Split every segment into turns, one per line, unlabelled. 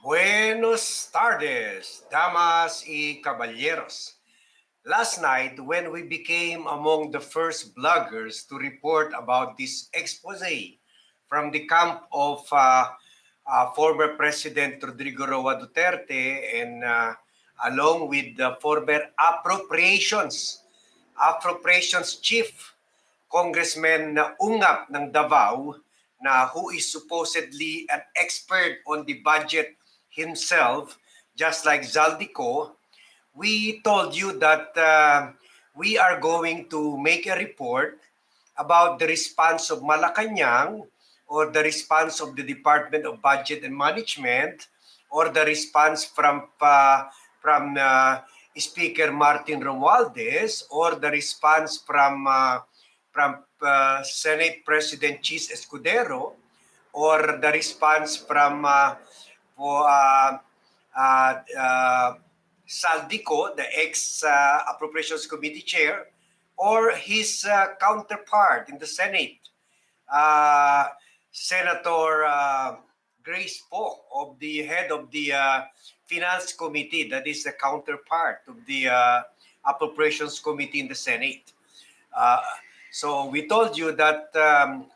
Buenos tardes, damas y caballeros. Last night, when we became among the first bloggers to report about this expose from the camp of uh, uh, former President Rodrigo Roa Duterte and uh, along with the former appropriations, appropriations chief, Congressman Ungap ng Davao, na who is supposedly an expert on the budget himself, just like Zaldico, we told you that uh, we are going to make a report about the response of Malacanang or the response of the Department of Budget and Management or the response from uh, from uh, Speaker Martin Romualdez or the response from uh, from uh, Senate President Chis Escudero or the response from uh, for, uh, uh, uh, Saldico, the ex uh, Appropriations Committee chair, or his uh, counterpart in the Senate, uh, Senator uh, Grace Poe, of the head of the uh, Finance Committee, that is the counterpart of the uh, Appropriations Committee in the Senate. Uh, so we told you that um,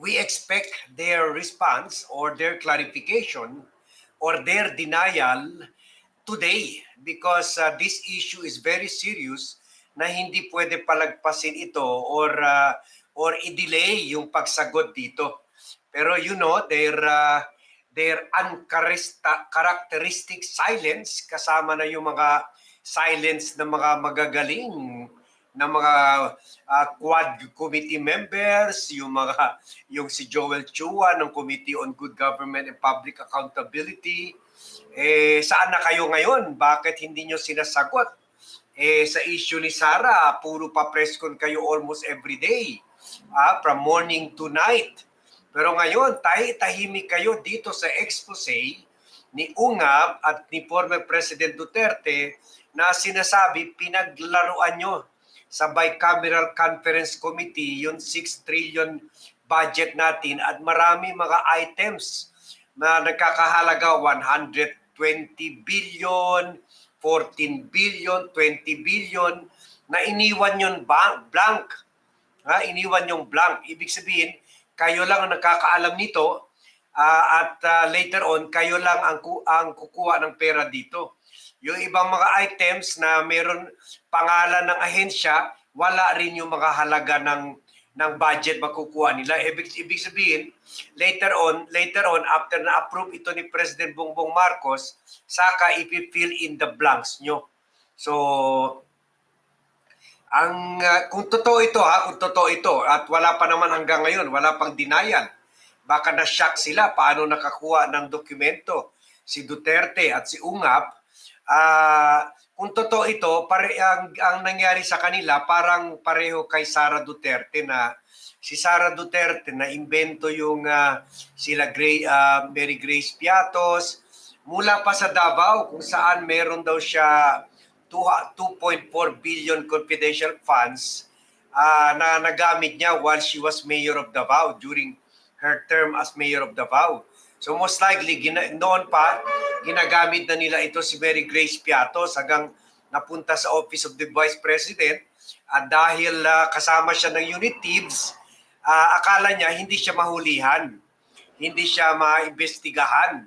we expect their response or their clarification or their denial today because uh, this issue is very serious na hindi pwede palagpasin ito or uh, or i-delay yung pagsagot dito. Pero you know, their uh, their uncharacteristic silence kasama na yung mga silence ng mga magagaling ng mga uh, quad committee members, yung mga yung si Joel Chua ng Committee on Good Government and Public Accountability. Eh saan na kayo ngayon? Bakit hindi nyo sinasagot? Eh sa issue ni Sara, puro pa press con kayo almost every day. Ah, from morning to night. Pero ngayon, tahi tahimik kayo dito sa expose ni Ungab at ni former President Duterte na sinasabi pinaglaruan nyo sa bicameral conference committee yung 6 trillion budget natin at marami mga items na nagkakahalaga 120 billion, 14 billion, 20 billion na iniwan yung blank. Ha, iniwan yung blank. Ibig sabihin, kayo lang ang nakakaalam nito ah, at ah, later on, kayo lang ang, ku- ang kukuha ng pera dito. Yung ibang mga items na meron pangalan ng ahensya, wala rin yung mga halaga ng ng budget makukuha nila. Ibig, ibig sabihin, later on, later on, after na-approve ito ni President Bongbong Marcos, saka ipi-fill in the blanks nyo. So, ang uh, kung totoo ito ha, kung totoo ito at wala pa naman hanggang ngayon, wala pang denial. Baka na-shock sila paano nakakuha ng dokumento si Duterte at si Ungap. Ah, kung totoo ito, pare ang, ang nangyari sa kanila parang pareho kay Sara Duterte na si Sara Duterte na imbento yung ah, sila Gray, ah, Mary Grace Piatos. Mula pa sa Davao kung saan meron daw siya 2 2.4 billion confidential funds ah, na nagamit niya while she was mayor of Davao during her term as mayor of Davao. So most likely, gina- noon pa, ginagamit na nila ito si Mary Grace Piatos hanggang napunta sa Office of the Vice President at dahil ah, kasama siya ng unit thieves, ah, akala niya hindi siya mahulihan, hindi siya maimbestigahan,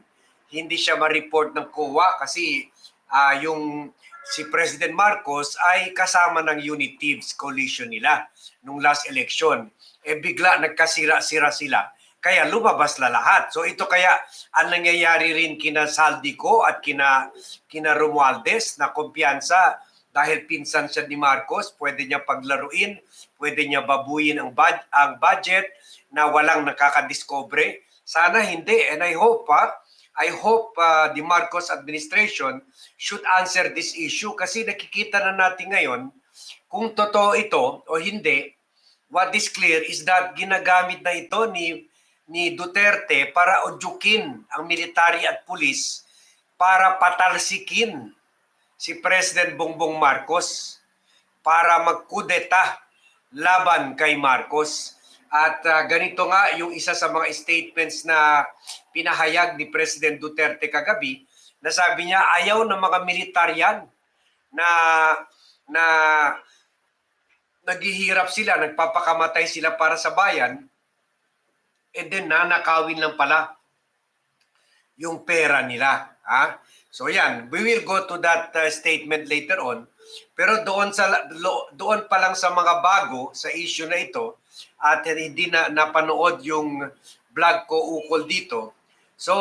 hindi siya ma-report ng COA kasi ah, yung si President Marcos ay kasama ng unit thieves coalition nila nung last election. Eh bigla nagkasira-sira sila. Kaya lumabas na lahat. So ito kaya ang nangyayari rin kina Saldico at kina, kina Romualdez na kumpiyansa dahil pinsan siya ni Marcos, pwede niya paglaruin, pwede niya babuyin ang, bud- ang budget na walang nakakadiscover. Sana hindi. And I hope pa, I hope uh, the Marcos administration should answer this issue kasi nakikita na natin ngayon kung totoo ito o hindi. What is clear is that ginagamit na ito ni ni Duterte para udyukin ang military at pulis para patalsikin si President Bongbong Marcos para magkudeta laban kay Marcos. At ah, ganito nga yung isa sa mga statements na pinahayag ni President Duterte kagabi na sabi niya ayaw ng mga militar yan na na naghihirap sila, nagpapakamatay sila para sa bayan, and then nanakawin lang pala yung pera nila. Ha? So yan, we will go to that uh, statement later on. Pero doon sa doon pa lang sa mga bago sa issue na ito at hindi na napanood yung vlog ko ukol dito. So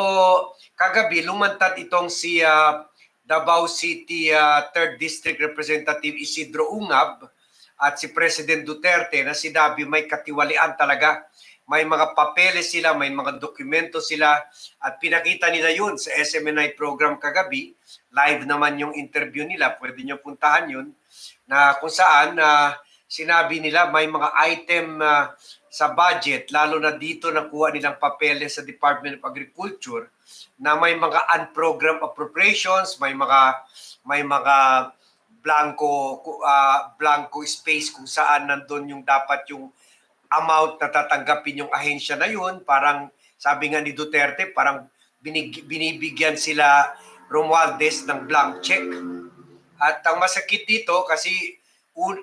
kagabi lumantad itong si uh, Davao City uh, 3rd District Representative Isidro Ungab at si President Duterte na sinabi may katiwalian talaga. May mga papeles sila, may mga dokumento sila. At pinakita nila yun sa SMNI program kagabi. Live naman yung interview nila, pwede nyo puntahan yun. Na kung saan na sinabi nila may mga item ah, sa budget, lalo na dito nakuha nilang papeles sa Department of Agriculture na may mga unprogrammed appropriations, may mga may mga blanco ah, blanco space kung saan nandun yung dapat yung amount na tatanggapin yung ahensya na yun. Parang sabi nga ni Duterte, parang binig, binibigyan sila Romualdez ng blank check. At ang masakit dito kasi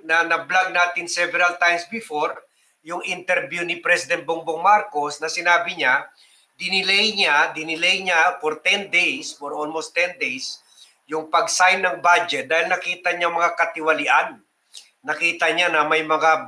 na na-vlog natin several times before, yung interview ni President Bongbong Marcos na sinabi niya, dinelay niya, dinelay niya for 10 days, for almost 10 days, yung pag-sign ng budget dahil nakita niya mga katiwalian. Nakita niya na may mga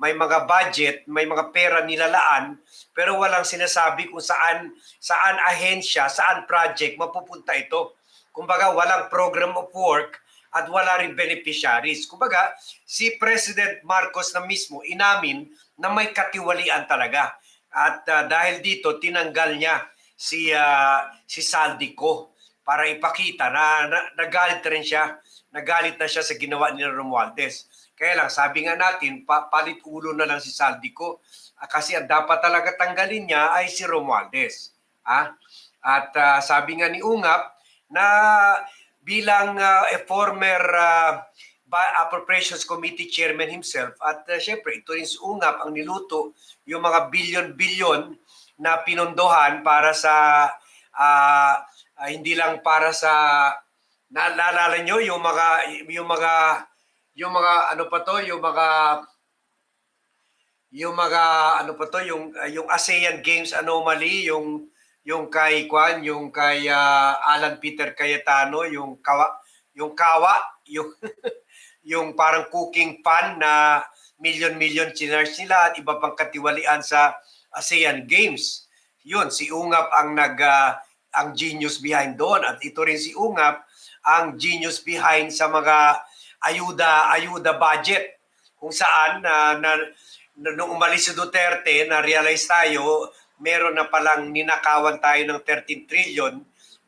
may mga budget, may mga pera nilalaan, pero walang sinasabi kung saan saan ahensya, saan project mapupunta ito. Kumbaga walang program of work at wala rin beneficiaries. Kumbaga si President Marcos na mismo inamin na may katiwalian talaga. At ah, dahil dito tinanggal niya si ah, si Saldico para ipakita na, na nagalit rin siya. Nagalit na siya sa ginawa ni Romualdez. Kaya lang, sabi nga natin, pa, palit ulo na lang si Saldico. Ah, kasi dapat talaga tanggalin niya ay si Romualdez. Ah? At ah, sabi nga ni Ungap na bilang ah, a former ba- Appropriations Committee Chairman himself at uh, syempre ito rin si Ungap ang niluto yung mga bilyon-bilyon na pinondohan para sa ah, ah, hindi lang para sa naalala nyo yung mga yung mga yung mga ano pa to yung mga yung mga ano pa to yung uh, yung ASEAN Games anomaly yung yung kay Kwan yung kay ah, Alan Peter Cayetano yung kawa yung kawa yung yung parang cooking pan na million-million chinars nila at iba pang katiwalian sa ASEAN Games. Yun, si Ungap ang nag ah, ang genius behind doon at ito rin si Ungap ang genius behind sa mga ayuda ayuda budget. Kung saan na, na, na nung umalis si Duterte na realize tayo meron na palang ninakawan tayo ng 13 trillion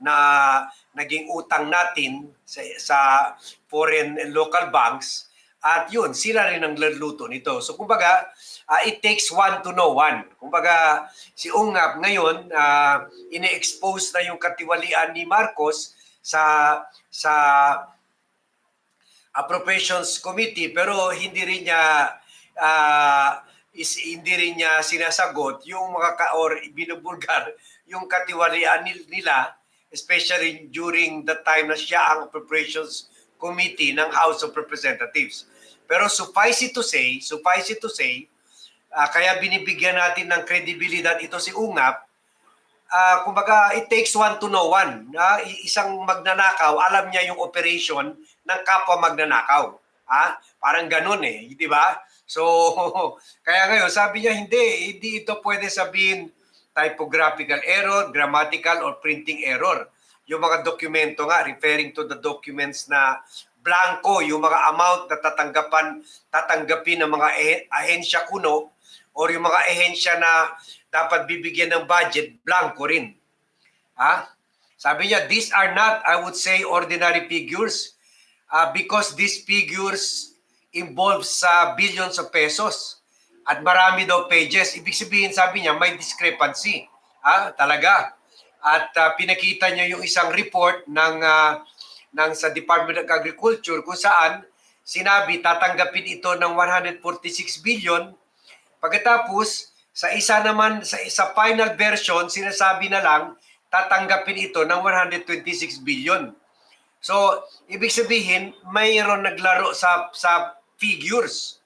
na naging utang natin sa, sa foreign and local banks. At yun sila rin ang luluto nito. So kumbaga ah, it takes one to know one. Kumbaga si Ungap ngayon uh, ine-expose na yung katiwalian ni Marcos sa sa appropriations committee pero hindi rin niya ah, is hindi rin niya sinasagot yung mga ka or binubulgar yung katiwalian nil- nila especially during the time na siya ang appropriations committee ng House of Representatives. Pero suffice it to say, suffice it to say, ah, kaya binibigyan natin ng kredibilidad ito si Ungap ah kumbaga, it takes one to know one. Na isang magnanakaw, alam niya yung operation ng kapwa magnanakaw. Ha? Parang ganun eh, di ba? So, kaya ngayon, sabi niya, hindi, hindi ito pwede sabihin typographical error, grammatical, or printing error. Yung mga dokumento nga, referring to the documents na blanco, yung mga amount na tatanggapan, tatanggapin ng mga eh- ahensya kuno, or yung mga ahensya na dapat bibigyan ng budget, blanco rin. Ha? Sabi niya, these are not, I would say, ordinary figures uh, because these figures involve sa billions of pesos at marami daw pages. Ibig sabihin, sabi niya, may discrepancy. Ha? Talaga. At uh, pinakita niya yung isang report ng, uh, ng sa Department of Agriculture kung saan sinabi tatanggapin ito ng 146 billion Pagkatapos, sa isa naman, sa, sa final version, sinasabi na lang, tatanggapin ito ng 126 billion. So, ibig sabihin, mayroon naglaro sa sa figures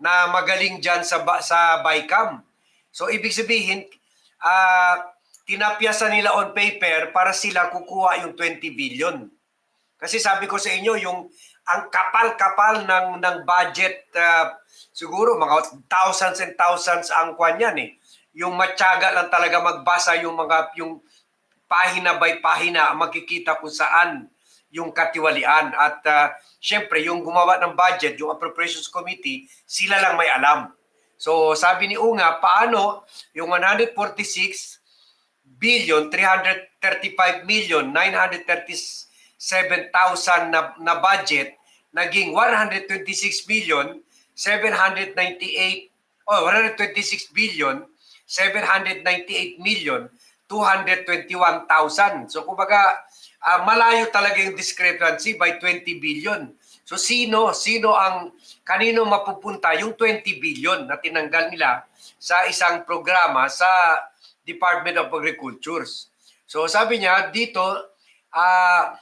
na magaling diyan sa sa BICAM. So, ibig sabihin, ah tinapyasan nila on paper para sila kukuha yung 20 billion. Kasi sabi ko sa inyo, yung ang kapal-kapal ng ng budget ah, siguro mga thousands and thousands ang kwan yan eh. Yung matyaga lang talaga magbasa yung mga yung pahina by pahina makikita kung saan yung katiwalian at uh, syempre yung gumawa ng budget yung appropriations committee sila lang may alam so sabi ni Unga paano yung 146 billion 335 million 937,000 na, na budget naging 126 billion 798 oh 126 billion 798 million 221,000. So kumbaga ah, malayo talaga yung discrepancy by 20 billion. So sino sino ang kanino mapupunta yung 20 billion na tinanggal nila sa isang programa sa Department of Agriculture. So sabi niya dito ah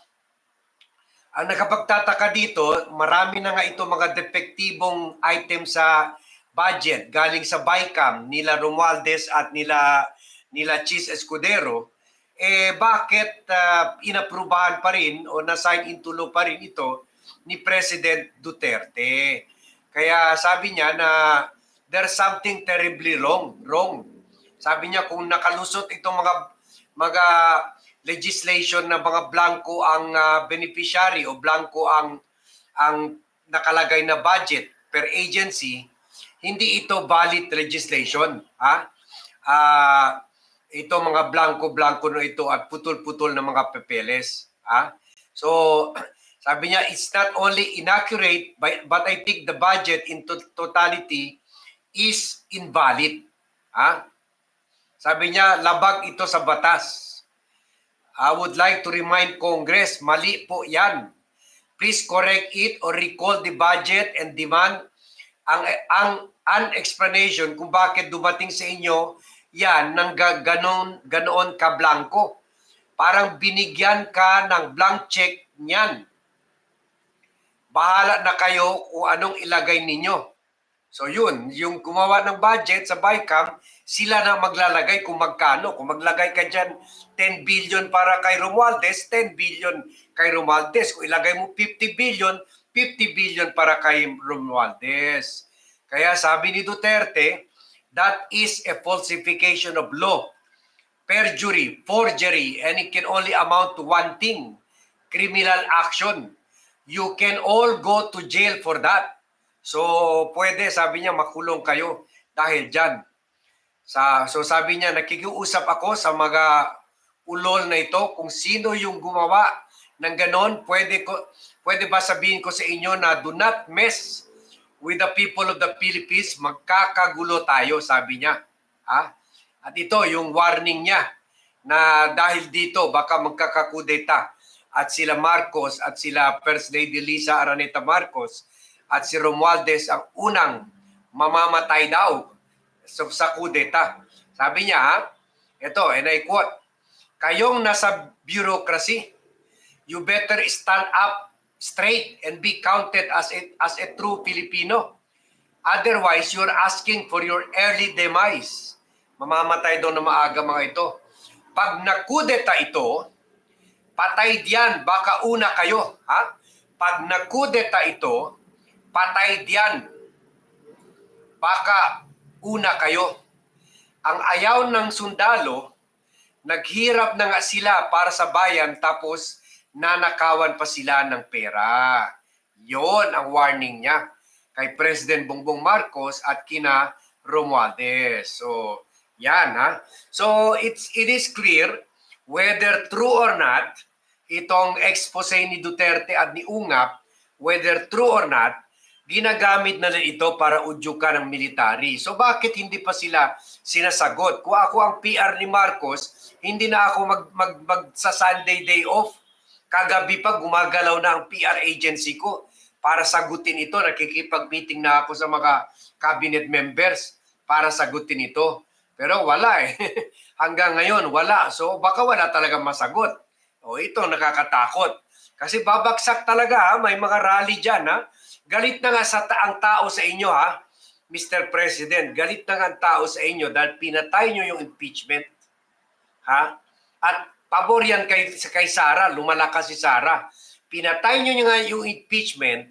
ang nakapagtataka dito, marami na nga ito mga depektibong item sa budget galing sa BICAM nila Romualdez at nila nila Chis Escudero, eh bakit uh, inaprubahan pa rin o na-sign into law pa rin ito ni President Duterte? Kaya sabi niya na there's something terribly wrong. Wrong. Sabi niya kung nakalusot itong mga mga legislation na mga blanco ang uh, beneficiary o blanco ang ang nakalagay na budget per agency, hindi ito valid legislation. Ha? Ah, ito mga blanco-blanco na ito at putol-putol na mga papeles. Ha? So, sabi niya, it's not only inaccurate, but, I think the budget in to- totality is invalid. Ha? Sabi niya, labag ito sa batas. I would like to remind Congress, mali po yan. Please correct it or recall the budget and demand ang ang an explanation kung bakit dumating sa inyo yan ng ga- ganon ganoon ka blanco. Parang binigyan ka ng blank check niyan. Bahala na kayo kung anong ilagay ninyo. So yun, yung gumawa ng budget sa BICAM, sila na maglalagay kung magkano. Kung maglagay ka dyan 10 billion para kay Romualdez, 10 billion kay Romualdez. Kung ilagay mo 50 billion, 50 billion para kay Romualdez. Kaya sabi ni Duterte, that is a falsification of law, perjury, forgery, and it can only amount to one thing, criminal action. You can all go to jail for that. So, pwede, sabi niya, makulong kayo dahil dyan. Sa, so, sabi niya, nakikiusap ako sa mga ulol na ito kung sino yung gumawa ng ganon. Pwede, ko, pwede ba sabihin ko sa inyo na do not mess with the people of the Philippines, magkakagulo tayo, sabi niya. Ha? At ito, yung warning niya na dahil dito, baka magkakakudeta. At sila Marcos at sila First Lady Lisa Araneta Marcos at si Romualdez ang unang mamamatay daw sa, sa kudeta. Sabi niya, ha? ito, and I quote, Kayong nasa bureaucracy, you better stand up straight and be counted as a, as a true Filipino. Otherwise, you're asking for your early demise. Mamamatay daw na maaga mga ito. Pag nakudeta ito, patay diyan, baka una kayo. Ha? Pag nakudeta ito, patay diyan, baka una kayo. Ang ayaw ng sundalo, naghirap na nga sila para sa bayan tapos nanakawan pa sila ng pera. Yon ang warning niya kay President Bongbong Marcos at kina Romualdez. So, yan ha. So, it's, it is clear whether true or not, itong expose ni Duterte at ni Ungap, whether true or not, ginagamit na ito para udyukan ng military. So bakit hindi pa sila sinasagot? Kung ako ang PR ni Marcos, hindi na ako mag, mag, mag sa Sunday day off. Kagabi pa gumagalaw na ang PR agency ko para sagutin ito. Nakikipag-meeting na ako sa mga cabinet members para sagutin ito. Pero wala eh. Hanggang ngayon, wala. So baka wala talaga masagot. O ito, nakakatakot. Kasi babagsak talaga ha. May mga rally dyan ha. Galit na nga sa ta- ang tao sa inyo ha. Mr. President, galit na nga ang tao sa inyo dahil pinatay nyo yung impeachment. Ha? At pabor yan kay, kay Sara. Lumalakas si Sara. Pinatay nyo nga yung impeachment.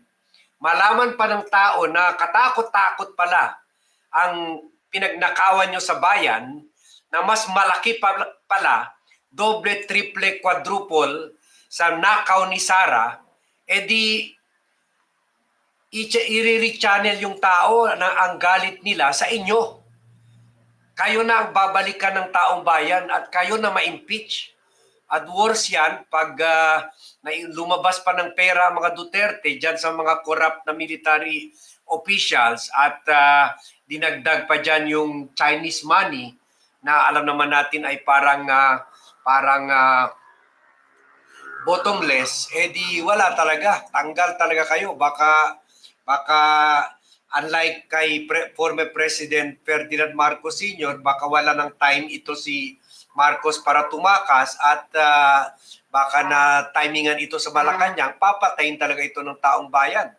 Malaman pa ng tao na katakot-takot pala ang pinagnakawan nyo sa bayan na mas malaki pa, pala, doble, triple, quadruple sa nakaw ni Sara, edi i-re-channel yung tao na ang galit nila sa inyo. Kayo na ang babalikan ng taong bayan at kayo na ma-impeach. At worse yan, pag na- lumabas pa ng pera mga Duterte dyan sa mga corrupt na military officials at ah, dinagdag pa dyan yung Chinese money na alam naman natin ay parang ah, parang ah, bottomless, eh di wala talaga. Tanggal talaga kayo. Baka, baka unlike kay pre- former President Ferdinand Marcos Sr., baka wala ng time ito si Marcos para tumakas at ah, baka na timingan ito sa Malacanang, papatayin talaga ito ng taong bayan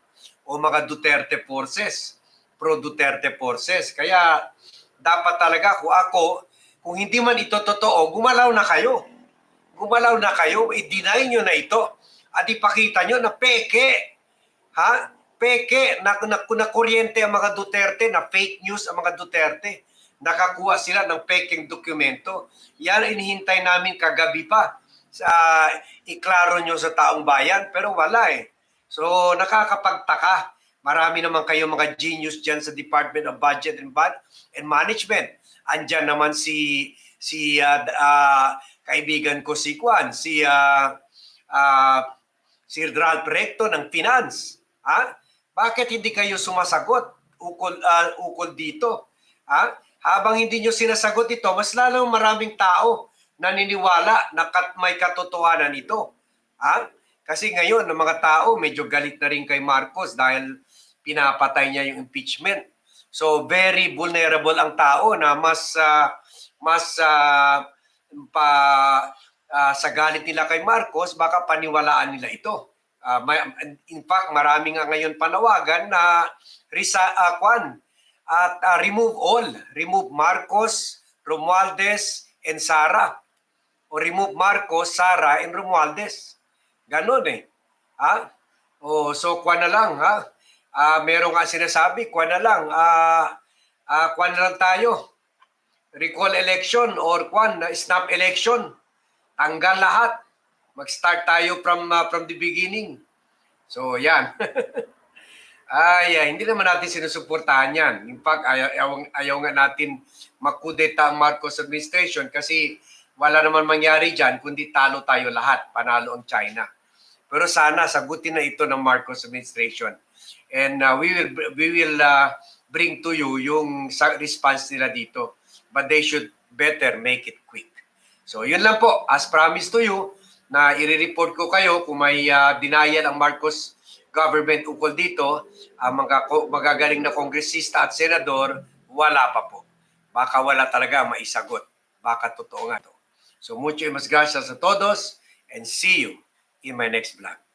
o mga Duterte forces, pro-Duterte forces. Kaya dapat talaga kung ako, kung hindi man ito totoo, gumalaw na kayo gumalaw na kayo, i-deny nyo na ito. At ipakita nyo na peke. Ha? Peke. Na, na, na kuryente ang mga Duterte, na fake news ang mga Duterte. Nakakuha sila ng peking dokumento. Yan ang inihintay namin kagabi pa. Sa, iklaro nyo sa taong bayan, pero wala eh. So, nakakapagtaka. Marami naman kayo mga genius dyan sa Department of Budget and, Bud- and Management. Andyan naman si si ah, ah, kaibigan ko si Kwan, si ah, ah, si Ralph Recto ng Finance. Ha? Bakit hindi kayo sumasagot ukol ah, ukol dito? Ha? Habang hindi nyo sinasagot ito, mas lalo maraming tao naniniwala na kat may katotohanan ito. Ha? Kasi ngayon, ng mga tao, medyo galit na rin kay Marcos dahil pinapatay niya yung impeachment. So very vulnerable ang tao na mas ah, mas ah, pa ah, sa galit nila kay Marcos, baka paniwalaan nila ito. Ah, may, in fact, marami nga ngayon panawagan na risa, ah, kwan, at ah, remove all. Remove Marcos, Romualdez, and Sara. O remove Marcos, Sara, and Romualdez. Ganon eh. Ha? O, so, kwan na lang, ha? Ah, meron nga sinasabi, kwan na lang. Ah, ah, kwan na lang tayo recall election or kwan na snap election. Tanggal lahat. Mag-start tayo from uh, from the beginning. So, yan. Ay, ay, hindi naman natin sinusuportahan yan. In fact, ayaw, ayaw, ayaw nga natin makudeta ang Marcos administration kasi wala naman mangyari dyan kundi talo tayo lahat. Panalo ang China. Pero sana sagutin na ito ng Marcos administration. And uh, we will we will uh, bring to you yung response nila dito. But they should better make it quick. So yun lang po, as promised to you, na i-report ko kayo kung may uh, denial ang Marcos government ukol dito, ang mga magagaling na kongresista at senador, wala pa po. Baka wala talaga maisagot. Baka totoo nga to. So mucho mas gracias a todos and see you in my next vlog.